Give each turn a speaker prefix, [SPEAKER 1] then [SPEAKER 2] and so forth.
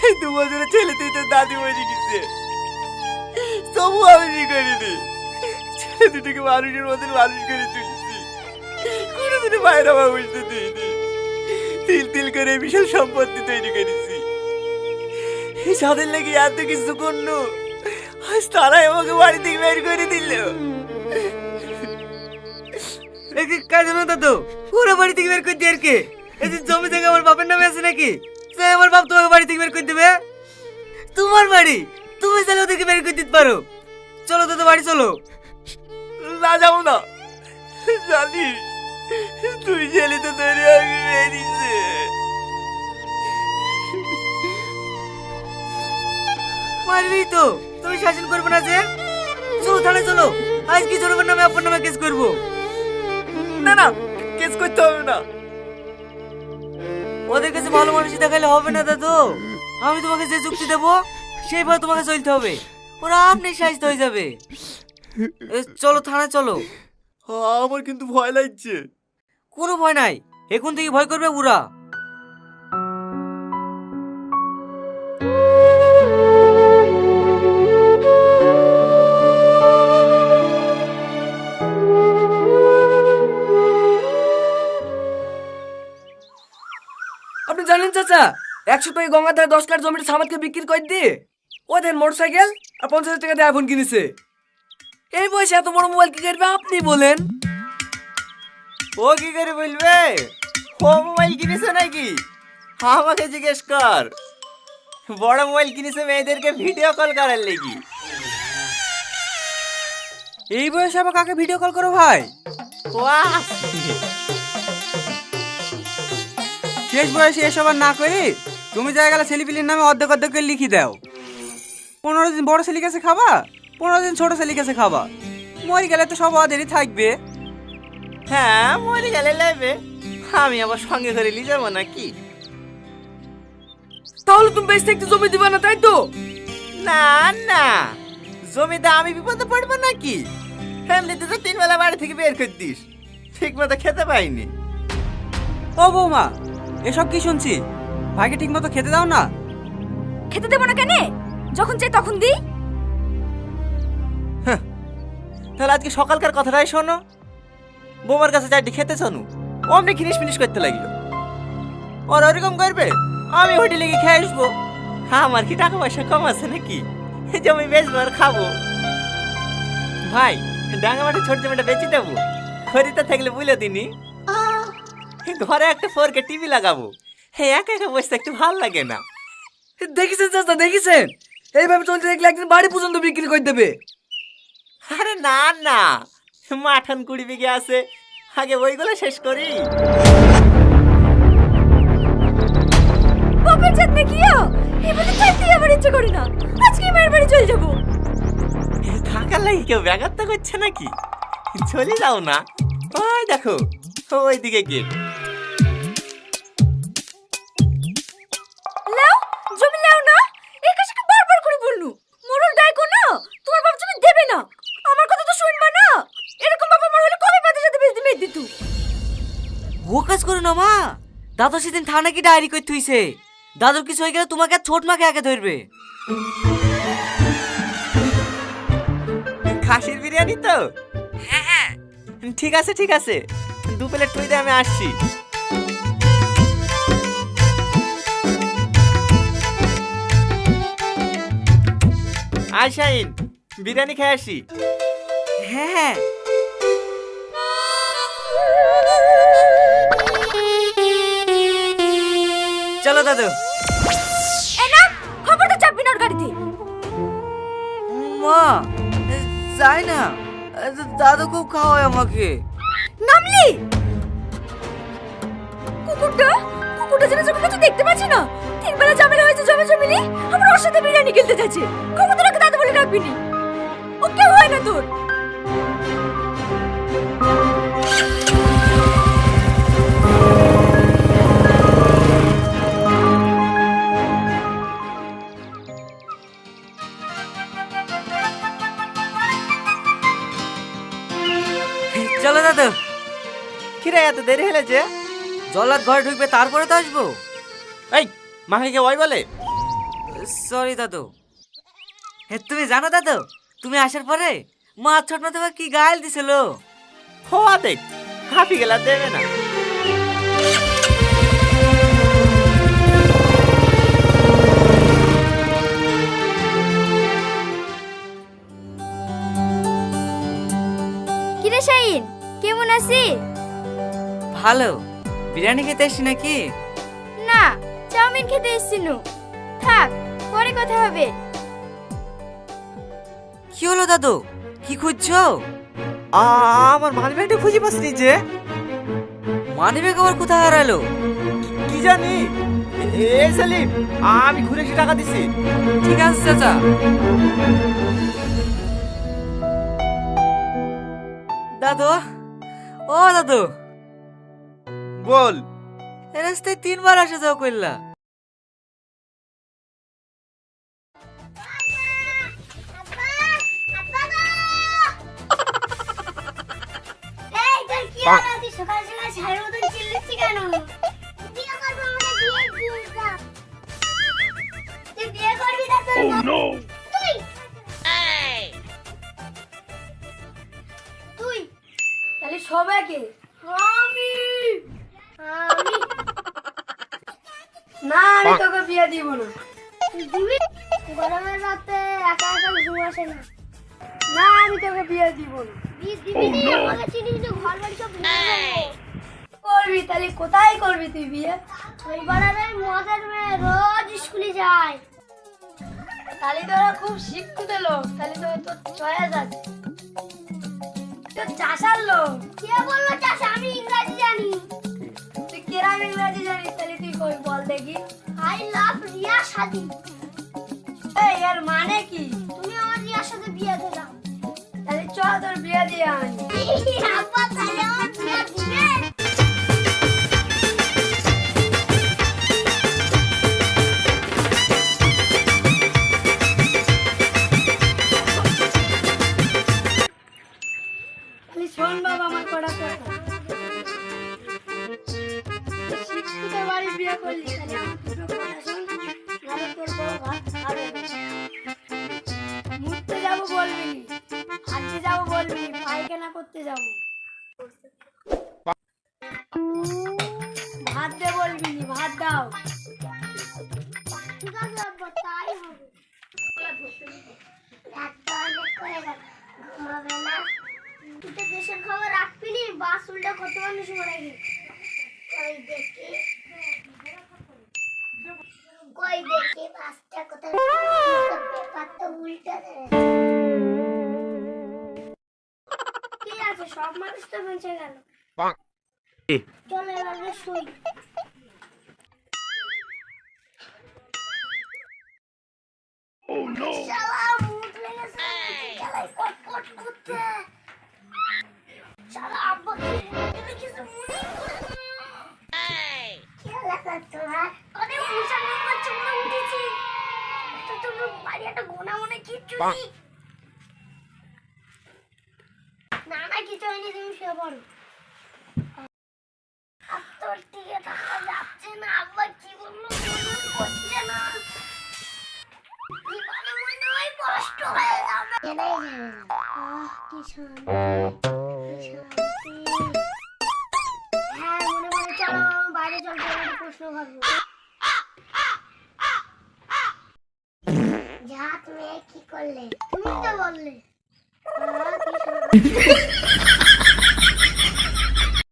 [SPEAKER 1] দু বছরের ছেলে তুই তো দাদি মরে গেছে তবু আমি কি করিনি। ছেলে দুটোকে মানুষের মতন মানুষ করে তুলছি। কোনোদিনও বাইরে আমার বুঝতে দিইনি। তিল তিল করে বিশাল সম্পত্তি তৈরি করেছি। যাদের লেগে এত কিছু করল, আজ তারাই আমাকে বাড়ি থেকে বের করে দিল।
[SPEAKER 2] কাজ না দাদু? পুরো বাড়ি থেকে বের করে দিয়ে আর কি? এই জমি জায়গা আমার বাপের নামে আছে নাকি? সে আমার বাপ তোমাকে বাড়ি থেকে বের করে দেবে? তোমার বাড়ি? তুমি চাইলে ওদেরকে বের করে দিতে পারো। চলো দাদু বাড়ি চলো।
[SPEAKER 1] না যাব না। জানিস তুই ছেলে তো তৈরি হয়ে
[SPEAKER 2] মারবি তো। তুমি শাসন করবে না যে? চলো থানায় চলো। আজ কি জনগণ নামে আপনার নামে কেস করব।
[SPEAKER 1] না না কেস করতে হবে না।
[SPEAKER 2] ওদের কাছে ভালো মানুষ দেখাইলে হবে না দাদু। আমি তোমাকে যে যুক্তি দেবো সেইভাবে তোমাকে চলতে হবে। ওরা আপনি সাহিত্য হয়ে যাবে। চলো থানায় চলো।
[SPEAKER 1] আমার কিন্তু ভয় লাগছে।
[SPEAKER 2] কোনো ভয় নাই। এখন থেকে ভয় করবে উরা
[SPEAKER 3] আপনি চাচা একশো টাকা গঙ্গার ধারে দশ কাঠ জমিটা সামাদকে বিক্রি করে দিয়ে ও দেন মোটর সাইকেল আর পঞ্চাশ হাজার টাকা দিয়ে আইফোন কিনেছে। এই বয়সে এত বড় মোবাইল কি করবে আপনি বলেন?
[SPEAKER 1] ও কি করে বলবে? ও মোবাইল কিনেছে নাকি? আমাকে জিজ্ঞেস কর। বড় মোবাইল কিনেছে মেয়েদেরকে ভিডিও কল করার লেগে।
[SPEAKER 2] এই বয়সে আবার কাকে ভিডিও কল করো ভাই?
[SPEAKER 1] বাহ
[SPEAKER 2] শেষ বয়সে এসব আর না করে তুমি জায়গা গেলে ছেলেপিলির নামে অর্ধেক অর্ধেক করে লিখি দাও। পনেরো দিন বড় ছেলে কাছে খাবা পনেরো দিন ছোট ছেলে কাছে খাবা। মরে গেলে তো সব ওদেরই থাকবে।
[SPEAKER 1] হ্যাঁ মরে গেলে লাগবে। আমি আবার সঙ্গে করে নিয়ে যাব নাকি?
[SPEAKER 3] তাহলে তুমি বেশ একটু জমি দিবে না তাই তো?
[SPEAKER 1] না না। জমিতে আমি বিপদে পড়ব নাকি? ফ্যামিলিতে তো তিন বেলা বাড়ি থেকে বের করে দিস। ঠিক মতো খেতে পাইনি।
[SPEAKER 2] ও বৌমা এসব কি শুনছি? ভাইকে ঠিক মতো খেতে দাও না।
[SPEAKER 4] খেতে দেবো না কেন? যখন চাই তখন দিই।
[SPEAKER 1] তাহলে আজকে সকালকার কথাটাই শোনো। বৌমার কাছে চারটি খেতে শোনো। অমনি খিনিস ফিনিস করতে লাগল। ওর ওরকম করবে? আমি হোটেলে গিয়ে খেয়ে আসব। আমার কি টাকা পয়সা কম আছে নাকি? জমি বেচবো আর খাব। ভাই ডাঙ্গা মাঠে ছোট জমিটা বেচে দেবো। খরিদা থাকলে বুঝলে দিনি। ঘরে একটা ফোরকে টিভি লাগাবো। হ্যাঁ একা একা বসতে একটু ভালো লাগে না।
[SPEAKER 3] দেখেছেন চাচা দেখেছেন? এইভাবে চলতে দেখলে একদিন বাড়ি পর্যন্ত বিক্রি করে দেবে।
[SPEAKER 1] আরে না না। মাঠান কুড়ি বিঘে আছে। আগে ওইগুলো শেষ করি।
[SPEAKER 4] বাপের চাঁদ দেখিও এবারে চাইতে আমার ইচ্ছে করি না। আজকে মায়ের বাড়ি চলে যাব।
[SPEAKER 1] থাকার লাগে কেউ ব্যাঘাত করছে নাকি? চলে যাও না। ওই দেখো ওই দিকে
[SPEAKER 4] না
[SPEAKER 2] মা। দাদা সেদিন থানা কি ডায়েরি করে থুইছে। দাদুর কিছু হয়ে গেলে তোমাকে ছোট মাকে একে ধরবে।
[SPEAKER 1] খাসির বিরিয়ানি তো?
[SPEAKER 2] হ্যাঁ হ্যাঁ।
[SPEAKER 1] ঠিক আছে ঠিক আছে। দু প্লেট তুই আমি আসছি। আয় শাহিন বিরিয়ানি খেয়ে আসি।
[SPEAKER 2] হ্যাঁ হ্যাঁ। চলো দাদু।
[SPEAKER 4] এ না খবরটা চাপবি না ওর গাড়িতে।
[SPEAKER 2] মা যাই না। দাদু খুব খাওয়ায় আমাকে।
[SPEAKER 4] নামলি? কুকুরটা? কুকুরটা যেন চোখে কিছু দেখতে পাচ্ছি না। তিন বেলা ঝামেলা হয়েছে জমে জমিলি আমরা ওর সাথে বিরিয়ানি খেলতে যাচ্ছি। খবরদার ওকে দাদা বলে রাখবি নি। ও কেউ হয় না তোর।
[SPEAKER 1] এত দেরি হলে যে।
[SPEAKER 2] জলার ঘরে ঢুকবে তারপরে তো আসব।
[SPEAKER 1] এই মাকে কে ওই বলে।
[SPEAKER 2] সরি দাদু। হে তুমি জানো দাদু তুমি আসার পরে মা ছোট না তোমার কি গাইল দিছিল?
[SPEAKER 1] হওয়া দেখ হাফি গেলা দেবে না।
[SPEAKER 4] কিরে শাইন কেমন আছিস?
[SPEAKER 2] ভালো? বিরিয়ানি খেতে এসছি নাকি?
[SPEAKER 4] না চাউমিন খেতে এসছিনু থাক পরে কথা হবে।
[SPEAKER 2] কি হলো দাদু? কি খুঁজছো?
[SPEAKER 1] আ- আমার মানি ব্যাগটা খুঁজে পাসনি যে।
[SPEAKER 2] মানিব্যাগ আবার কোথায় হারালো?
[SPEAKER 1] কি জানি। এ সেলিম আমি ঘুরে এসে টাকা দিছি।
[SPEAKER 2] ঠিক আছে চাচা। দাদু? ও দাদু।
[SPEAKER 1] বল।
[SPEAKER 2] রাস্তায় তিনবার আসা যাওয়া করলা।
[SPEAKER 5] এই তোর কি হলো তুই সকাল সকাল না আমি
[SPEAKER 4] তোকে বিয়ে দিব না।
[SPEAKER 5] দিবি? গরমের রাতে একা একা ঘুম আসে না।
[SPEAKER 4] না আমি তোকে বিয়ে দিব না।
[SPEAKER 5] বিয়ে দিবি না? আমাকে চিনিস না ঘর বাড়ি সব
[SPEAKER 4] করবি তাহলে? কোথায় করবি তুই বিয়ে?
[SPEAKER 5] ওই পাড়ার মদের মেয়ে রোজ স্কুলে যায়।
[SPEAKER 4] তাহলে তোরা খুব শিক্ষিত লোক তাহলে তো তোর চয়েস আছে। তোর চাষার লোক।
[SPEAKER 5] কে বলল চাষ? আমি ইংরাজি জানি।
[SPEAKER 4] কেরাম জানিস তাহলে তুই কই বল দেখি।
[SPEAKER 5] আই লাভ রিয়া শাদি।
[SPEAKER 4] এই এর মানে কি?
[SPEAKER 5] তুমি আমার রিয়ার সাথে বিয়ে দিলাম
[SPEAKER 4] তাহলে চল তোর বিয়ে দিয়ে আনি।
[SPEAKER 5] আব্বা তাহলে আমার বিয়ে দিবে?
[SPEAKER 4] শোন বাবা আমার কটা কথা। বিয়ে করলি তাহলে আমার দুটো কথা শোন নাহলে তোর বউ ভাত খাবে। না। ঘুরতে যাব বলবি নি। হাঁটতে যাব বলবি নি, পায়খানা করতে যাব। ভাত দে বলবি ভাত দাও।
[SPEAKER 5] তাই হবে। একটা অনেক করে না। দেশের খবর রাখবি নি, বাস উল্টা কত মানুষ মরে গেছে। কই দেখে বাসটা কোথায় পেপারটা উল্টা দেয় আছে? সব মানুষ তো বেঁচে গেল। চলো শুই। কটকট করতে শালা আব্বা কি লেগে কিছু মনে খেলা করতো হ্যাঁ অনেক মশা নাম্বার চুমড়ে উঠেছি তো তোর বাড়ি একটা গোনা মনে কিচ্ছু নেই। না না কিছু হয়নি তুমি শুয়ে পড়ো। তোর দিকে তাকা যাচ্ছে না আব্বা কি বলল করছে না। জীবনে মনে হয় কষ্ট হয়ে যাবে। এটাই যাবে আহ কি শান্তি তুমি এ কি করলে তুমি তো বললে আহ, কি শান্তি।